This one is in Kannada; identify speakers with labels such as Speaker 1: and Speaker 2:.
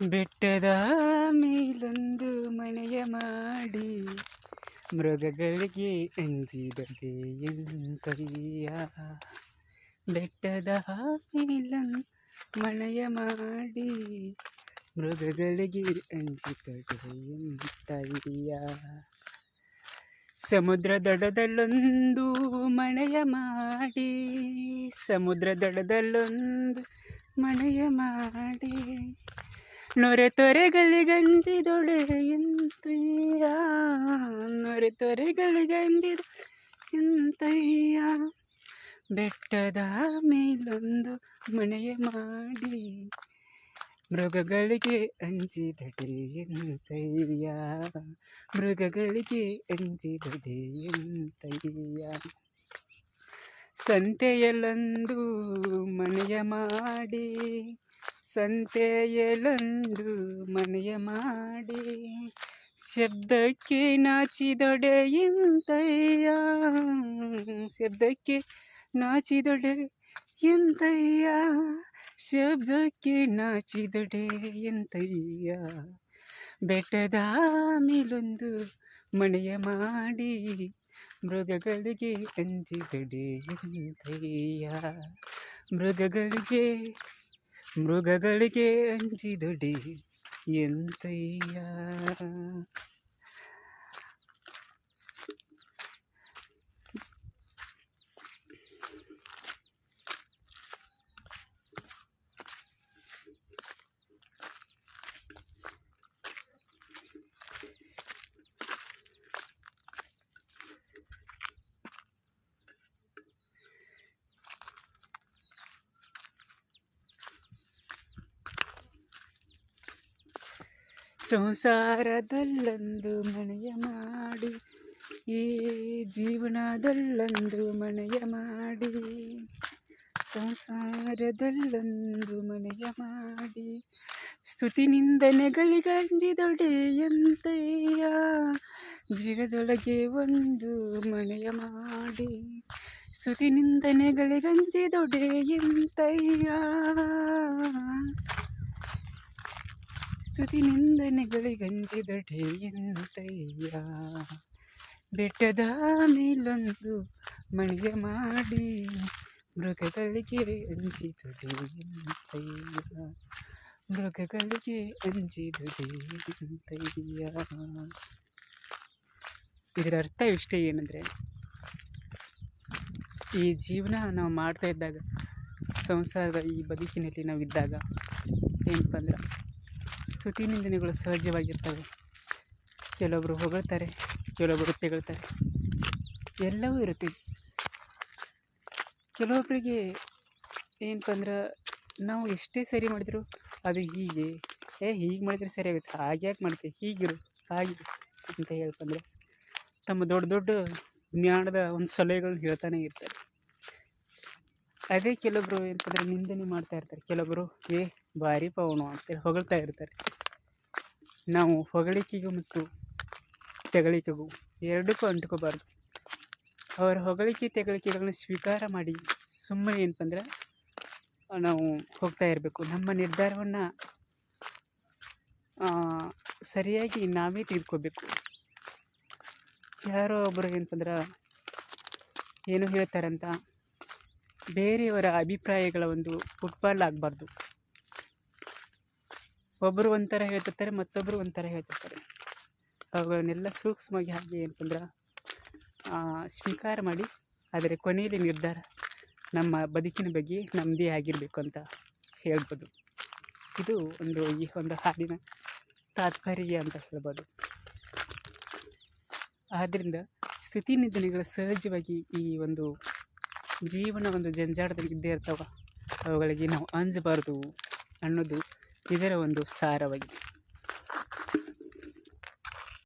Speaker 1: ಬೆಟ್ಟದ ಮೇಲೊಂದು ಮನೆಯ ಮಾಡಿ ಮೃಗಗಳಿಗೆ ಅಂಜಿದದೆ ಎಂತಯ್ಯ ಬೆಟ್ಟದ ಮೇಲೊಂದು ಮನೆಯ ಮಾಡಿ ಮೃಗಗಳಿಗೆ ಅಂಜಿದದೆ ಎಂತಯ್ಯ ಸಮುದ್ರ ದಡದಲ್ಲೊಂದು ಮನೆಯ ಮಾಡಿ, ಸಮುದ್ರ ದಡದಲ್ಲೊಂದು ಮನೆಯ ಮಾಡಿ. ನೊರೆ ತೊರೆಗಳಿಗಂಜಿದೊಳೆ ಎಂತಯ್ಯ? ನೊರೆ ತೊರೆಗಳಿಗಂಜಿದ ಎಂತಯ್ಯ? ಬೆಟ್ಟದ ಮೇಲೊಂದು ಮನೆಯ ಮಾಡಿ ಮೃಗಗಳಿಗೆ ಅಂಜಿದಡೆ ಎಂತಯ್ಯ? ಮೃಗಗಳಿಗೆ ಅಂಜಿದಡೆ ಎಂತಯ್ಯ? ಸಂತೆಯಲ್ಲೊಂದು ಮನೆಯ ಮಾಡಿ ಸಂತೆಯಲ್ಲೊಂದು ಮನೆಯ ಮಾಡಿ, ಶಬ್ದಕ್ಕೆ ನಾಚಿದೊಡೆ ಎಂತಯ್ಯ? ಶಬ್ದಕ್ಕೆ ನಾಚಿದೊಡೆ ಎಂತಯ್ಯ? ಶಬ್ದಕ್ಕೆ ನಾಚಿದೊಡೆ ಎಂತಯ್ಯ? ಬೆಟ್ಟದ ಮೇಲೊಂದು ಮನೆಯ ಮಾಡಿ, ಮೃಗಗಳಿಗೆ ಅಂಜಿದೊಡೆ ಎಂತಯ್ಯ? ಮೃಗಗಳಿಗೆ ಮೃಗಗಳಿಗೆ ಅಂಜಿದೊಡೆ ಎಂತಯ್ಯ? ಸಂಸಾರದಲ್ಲೊಂದು ಮನೆಯ ಮಾಡಿ, ಈ ಜೀವನದಲ್ಲೊಂದು ಮನೆಯ ಮಾಡಿ, ಸಂಸಾರದಲ್ಲೊಂದು ಮನೆಯ ಮಾಡಿ. ಸ್ತುತಿ ನಿಂದನೆಗಳಿಗಂಜಿದೊಡೆ ಎಂತಯ್ಯ ಜೀವದೊಳಗೆ ಒಂದು ಮನೆಯ ಮಾಡಿ. ಸ್ತುತಿ ನಿಂದನೆಗಳಿಗಂಜಿದೊಡೆ ಎಂತಯ್ಯ ಸ್ತುತಿ ನಿಂದನೆಗಳಿಗಂಜಿದ ಠೇಯಂತಯ್ಯ ಬೆಟ್ಟದ ಮೇಲೊಂದು ಮಣಿಗೆ ಮಾಡಿ ಮೃಗಗಳಿಗೆ ಅಂಜಿದು ಠೇಯಂತಯ್ಯ ಮೃಗಗಳಿಗೆ ಅಂಜಿದು ಠೇಯಂತಯ್ಯ ಇದರ ಅರ್ಥ ಇಷ್ಟೇ ಏನಂದರೆ, ಈ ಜೀವನ ನಾವು ಮಾಡ್ತಾ ಇದ್ದಾಗ, ಸಂಸಾರದ ಈ ಬದುಕಿನಲ್ಲಿ ನಾವಿದ್ದಾಗ, ಏನಪ್ಪ ಅಂದ್ರೆ ಸ್ತುತಿ ನಿಂದನೆಗಳು ಸಹಜವಾಗಿರ್ತವೆ. ಕೆಲವೊಬ್ಬರು ಹೊಗಳ್ತಾರೆ ಕೆಲವೊಬ್ಬರು ತೆಗಳ್ತಾರೆ. ಎಲ್ಲವೂ ಇರುತ್ತೆ. ಕೆಲವೊಬ್ಬರಿಗೆ ಏನಪ್ಪ ಅಂದ್ರೆ ನಾವು ಎಷ್ಟೇ ಸರಿ ಮಾಡಿದ್ರು ಅದು ಹೀಗೆ. ಏ, ಹೀಗೆ ಮಾಡಿದರೆ ಸರಿ ಆಗುತ್ತೆ. ಹಾಗೆ ಯಾಕೆ ಮಾಡ್ತೀವಿ ಹೀಗಿರು ಹಾಗೆ ಅಂತ ಹೇಳ್ತಂದ್ರೆ ತಮ್ಮ ದೊಡ್ಡ ದೊಡ್ಡ ಜ್ಞಾನದ ಒಂದು ಸಲಹೆಗಳನ್ನ ಹೇಳ್ತಾನೆ ಇರ್ತಾರೆ. ಅದೇ ಕೆಲವೊಬ್ಬರು ಏನಂತಂದರೆ ನಿಂದನೆ ಮಾಡ್ತಾ ಇರ್ತಾರೆ. ಕೆಲವೊಬ್ಬರು ಏ, ಭಾರಿ ಪವನು ಅಂತೇಳಿ ಹೊಗಳ್ತಾ ಇರ್ತಾರೆ. ನಾವು ಹೊಗಳಿಕೆಗೂ ಮತ್ತು ತೆಗಳಿಕೆಗೂ ಎರಡಕ್ಕೂ ಅಂಟ್ಕೋಬಾರ್ದು. ಅವರ ಹೊಗಳಿಕೆ ತೆಗಳಿಕೆಗಳನ್ನ ಸ್ವೀಕಾರ ಮಾಡಿ ಸುಮ್ಮನೆ ಏನಪ್ಪಂದ್ರೆ, ನಾವು ಹೋಗ್ತಾ ಇರಬೇಕು. ನಮ್ಮ ನಿರ್ಧಾರವನ್ನು ಸರಿಯಾಗಿ ನಾವೇ ತೆಗೆದುಕೋಬೇಕು ಯಾರೋ ಒಬ್ಬರು ಏನಪ್ಪಂದ್ರೆ, ಏನು ಹೇಳ್ತಾರಂತ, ಬೇರೆಯವರ ಅಭಿಪ್ರಾಯಗಳ ಒಂದು ಫುಟ್ಬಾಲ್ ಆಗಬಾರ್ದು. ಒಬ್ಬರು ಒಂಥರ ಹೇಳ್ತಿರ್ತಾರೆ ಮತ್ತೊಬ್ಬರು ಒಂಥರ ಹೇಳ್ತಿರ್ತಾರೆ. ಅವುಗಳನ್ನೆಲ್ಲ ಸೂಕ್ಷ್ಮವಾಗಿ ಹಾಗೆ ಏನಂತಂದ್ರೆ ಸ್ವೀಕಾರ ಮಾಡಿ, ಆದರೆ ಕೊನೆಯಲ್ಲಿ ನಿರ್ಧಾರ ನಮ್ಮ ಬದುಕಿನ ಬಗ್ಗೆ ನಮ್ಮದೇ ಆಗಿರಬೇಕು ಅಂತ ಹೇಳ್ಬೋದು. ಇದು ಒಂದು ಈ ಒಂದು ಹಾಡಿನ ತಾತ್ಪರ್ಯ ಅಂತ ಹೇಳ್ಬೋದು. ಆದ್ದರಿಂದ ಸ್ಥಿತಿ ನಿಧನೆಗಳು ಸಹಜವಾಗಿ ಈ ಒಂದು ಜೀವನ ಒಂದು ಜಂಜಾಟದಲ್ಲಿ ಇದ್ದೇ ಇರ್ತಾವ. ಅವುಗಳಿಗೆ ನಾವು ಅಂಜಬಾರ್ದು ಅನ್ನೋದು ಇದರ ಒಂದು ಸಾರವಾಗಿದೆ.